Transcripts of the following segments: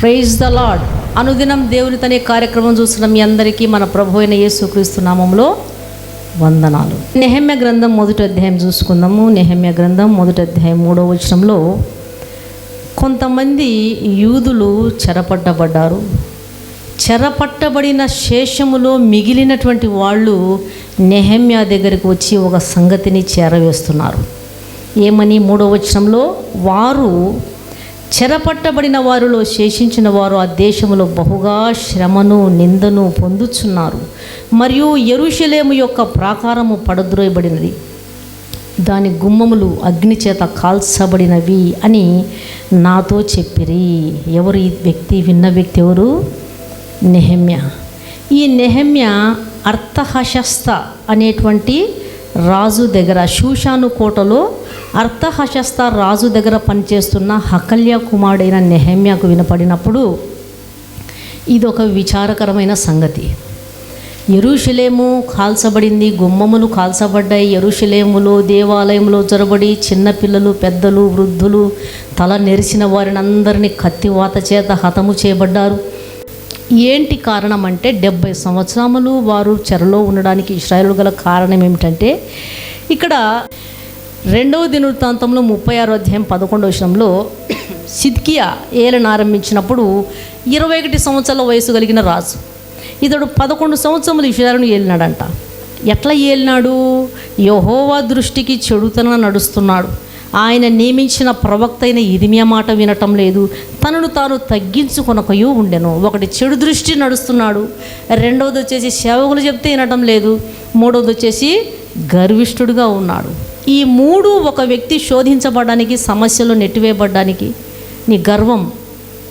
Praise the lord అనుదినం దేవుని తనే కార్యక్రమం చూస్తున్న మీ అందరికీ మన ప్రభు అయిన యేసుక్రీస్తు నామంలో వందనాలు. నెహమ్య గ్రంథం మొదటి అధ్యాయం చూసుకుందాము. నెహమ్య గ్రంథం మొదటి అధ్యాయం మూడో వచనంలో కొంతమంది యూదులు చెరపట్టబడ్డారు. చెరపట్టబడిన శేషములో మిగిలినటువంటి వాళ్ళు నెహమ్య దగ్గరికి వచ్చి ఒక సంగతిని చేరవేస్తున్నారు. ఏమని? మూడో వచనంలో వారు చెరపట్టబడిన వారిలో శేషించిన వారు ఆ దేశంలో బహుగా శ్రమను నిందను పొందుచున్నారు. మరియు ఎరుషలేము యొక్క ప్రాకారము పడద్రోయబడినది. దాని గుమ్మములు అగ్ని చేత కాల్చబడినవి అని నాతో చెప్పిరి. ఎవరు ఈ వ్యక్తి విన్న వ్యక్తి ఎవరు? నెహమ్య. ఈ నెహమ్య అర్థహశస్త అనేటువంటి రాజు దగ్గర శూషాను కోటలో అర్థహశస్త రాజు దగ్గర పనిచేస్తున్న హకల్య కుమారుడైన నెహమ్యకు వినపడినప్పుడు ఇది ఒక విచారకరమైన సంగతి. ఎరుషలేము కాల్చబడింది గుమ్మములు కాల్చబడ్డాయి. ఎరుషలేములో దేవాలయంలో జొరబడి చిన్నపిల్లలు పెద్దలు వృద్ధులు తల నెరిసిన వారిని అందరినీ కత్తివాత చేత హతము చేయబడ్డారు. ఏంటి కారణం అంటే డెబ్బై సంవత్సరములు వారు చెరలో ఉండడానికి ఇస్రాయలు గల కారణం ఏమిటంటే ఇక్కడ రెండవ దినవృత్తాంతంలో ముప్పై ఆరో అధ్యాయం పదకొండవ విషయంలో సిద్కియా ఏలను ఆరంభించినప్పుడు ఇరవై ఒకటి సంవత్సరాల వయసు కలిగిన రాజు. ఇతడు పదకొండు సంవత్సరములు ఇషయాలను ఏలినాడంట. ఎట్లా ఏలినాడు? యహోవా దృష్టికి చెడుతన నడుస్తున్నాడు. ఆయన నియమించిన ప్రవక్త అయిన ఇరిమియా మాట వినటం లేదు. తనను తాను తగ్గించుకొనకయు ఉండెను. ఒకటి చెడు దృష్టి నడుస్తున్నాడు. రెండవది వచ్చేసి సేవకులు చెప్తే వినటం లేదు. మూడవది వచ్చేసి గర్విష్ఠుడుగా ఉన్నాడు. ఈ మూడు ఒక వ్యక్తి శోధించబడడానికి సమస్యలు నెట్టివేయబడడానికి నీ గర్వం.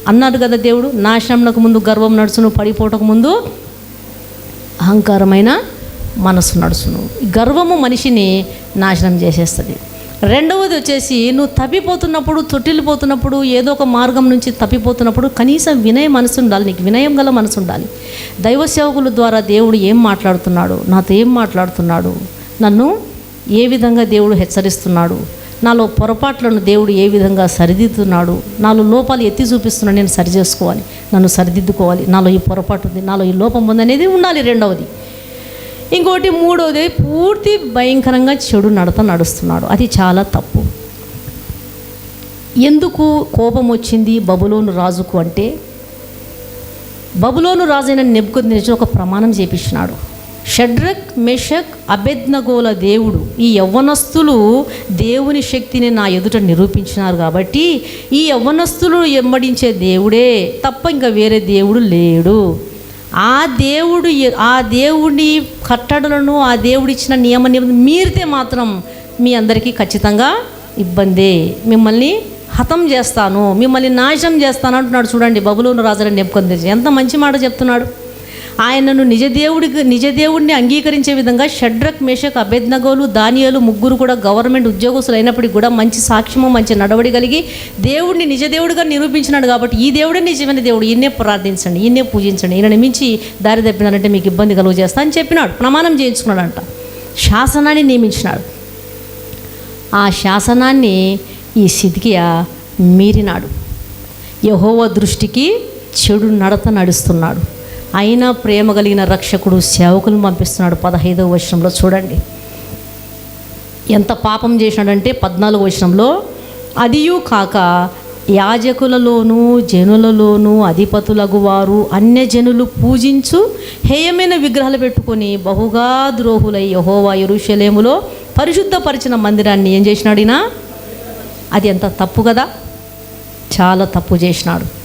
అన్నాడు కదా దేవుడు నాశనంకు ముందు గర్వం నడుచును పడిపోవటకు ముందు అహంకారమైన మనసు నడుచును. గర్వము మనిషిని నాశనం చేసేస్తుంది. రెండవది వచ్చేసి నువ్వు తప్పిపోతున్నప్పుడు తొట్టిల్లిపోతున్నప్పుడు ఏదో ఒక మార్గం నుంచి తప్పిపోతున్నప్పుడు కనీసం వినయ మనసు ఉండాలి నీకు. వినయం గల మనసు ఉండాలి. దైవ సేవకుల ద్వారా దేవుడు ఏం మాట్లాడుతున్నాడు? నాతో ఏం మాట్లాడుతున్నాడు? నన్ను ఏ విధంగా దేవుడు హెచ్చరిస్తున్నాడు? నాలో పొరపాట్లను దేవుడు ఏ విధంగా సరిదిద్దుతున్నాడు? నాలో లోపాలు ఎత్తి చూపిస్తున్నాడు నేను సరి చేసుకోవాలి నన్ను సరిదిద్దుకోవాలి. నాలో ఈ పొరపాటు ఉంది నాలో ఈ లోపం ఉందనేది ఉండాలి రెండవది. ఇంకోటి మూడవది పూర్తి భయంకరంగా చెడు నడత నడుస్తున్నాడు. అది చాలా తప్పు. ఎందుకు కోపం వచ్చింది బబులోను రాజుకు అంటే బబులోను రాజైన నెప్పుకొని ఒక ప్రమాణం చేపించినాడు. షడ్రక్ మెషక్ అబెద్నగోల దేవుడు. ఈ యవ్వనస్తులు దేవుని శక్తిని నా ఎదుట నిరూపించినారు కాబట్టి ఈ యవ్వనస్తులు ఎమ్మడించే దేవుడే తప్ప ఇంకా వేరే దేవుడు లేడు. ఆ దేవుడు ఆ దేవుడి కట్టడలను ఆ దేవుడు ఇచ్చిన నియమ నిబంధన మీరితే మాత్రం మీ అందరికీ ఖచ్చితంగా ఇబ్బందే. మిమ్మల్ని హతం చేస్తాను మిమ్మల్ని నాశనం చేస్తాను అంటున్నాడు చూడండి బబులోను రాజుని నెప్పుకొని ఎంత మంచి మాట చెప్తున్నాడు. ఆయనను నిజ దేవుడికి నిజ అంగీకరించే విధంగా షడ్రక్ మేషక్ అభెజ్ఞగోలు దానియాలు ముగ్గురు కూడా గవర్నమెంట్ ఉద్యోగస్తులు అయినప్పటికీ కూడా మంచి సాక్ష్యము మంచి నడవడి కలిగి దేవుడిని నిజదేవుడిగా నిరూపించినాడు కాబట్టి ఈ దేవుడే నిజమైన దేవుడు. ఈయనే ప్రార్థించండి ఈయనే పూజించండి. ఈయనని మించి దారి తప్పినారంటే మీకు ఇబ్బంది కలుగు చేస్తా అని చెప్పినాడు. ప్రమాణం చేయించుకున్నాడంట. శాసనాన్ని నియమించినాడు. ఆ శాసనాన్ని ఈ సిద్కియా మీరినాడు. యహోవ దృష్టికి చెడు నడత నడుస్తున్నాడు. అయినా ప్రేమ కలిగిన రక్షకుడు సేవకులను పంపిస్తున్నాడు పదహైదవ వచనంలో. చూడండి. ఎంత పాపం చేసినాడంటే పద్నాలుగు వచనంలో అదియు కాక యాజకులలోనూ జనులలోనూ అధిపతులగు వారు అన్యజనులు పూజించు హేయమైన విగ్రహాలు పెట్టుకొని బహుగా ద్రోహులై యహోవా ఎరుషలేములో పరిశుద్ధపరిచిన మందిరాన్ని ఏం చేసినాడినా అది ఎంత తప్పు కదా? చాలా తప్పు చేసినాడు.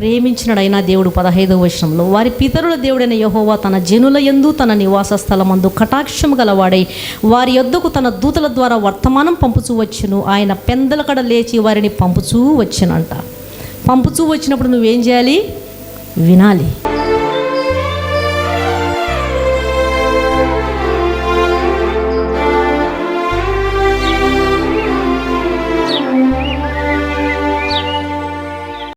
ప్రేమించినడైనా దేవుడు పదహైదవ వచనంలో వారి పితరుల దేవుడైన యహోవా తన జనుల యందు తన నివాస స్థలమందు కటాక్షము గలవాడై వారి యొద్దకు తన దూతల ద్వారా వర్తమానం పంపుచూ వచ్చును. ఆయన పెందలకడ లేచి వారిని పంపుచూ వచ్చునంట. పంపుచూ వచ్చినప్పుడు నువ్వేం చేయాలి? వినాలి.